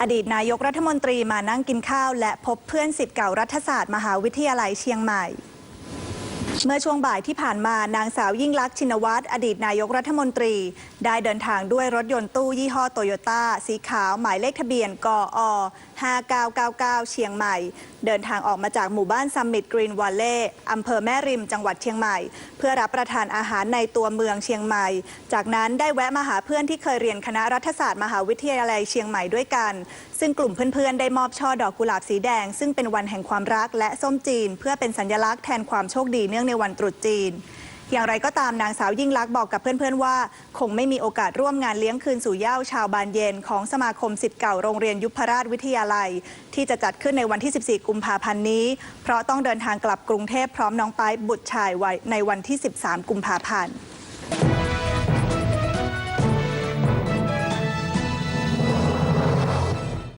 อดีตนายกรัฐมนตรีมานั่งกินข้าว และพบเพื่อนสิทธิ์เก่ารัฐศาสตร์มหาวิทยาลัยเชียงใหม่ เมื่อช่วงบ่ายที่ผ่านมานางสาวยิ่งลักษณ์ชินวัตรอดีตนายกรัฐมนตรี ได้เดินทางด้วยรถยนต์ตู้ยี่ห้อโตโยต้าสีขาวหมายเลขทะเบียนกอ5999 เชียงใหม่ เดินทางออกมาจากหมู่บ้านซัมมิตกรีนวัลเล่อำเภอแม่ริมจังหวัดเชียงใหม่ เพื่อรับประทานอาหารในตัวเมืองเชียงใหม่ จากนั้นได้แวะมาหาเพื่อนที่เคยเรียนคณะรัฐศาสตร์มหาวิทยาลัยเชียงใหม่ด้วยกัน ซึ่งกลุ่มเพื่อนๆ ได้มอบช่อดอกกุหลาบสีแดง ซึ่งเป็นวันแห่งความรักและส้มจีน เพื่อเป็นสัญลักษณ์แทนความโชคดีเนื่องในวันตรุษจีน อย่างไรก็ตามนางสาวยิ่งลักษณ์บอกกับเพื่อนๆว่า คงไม่มีโอกาสร่วมงานเลี้ยงคืนสู่เหย้าชาวบานเย็นของสมาคมสิทธิ์เก่าโรงเรียนยุพราชวิทยาลัย ที่จะจัดขึ้นในวันที่ 14 กุมภาพันธ์นี้ เพราะต้องเดินทางกลับกรุงเทพพร้อมน้องไปายบุตรชายไว้ในวันที่ 13 กุมภาพันธ์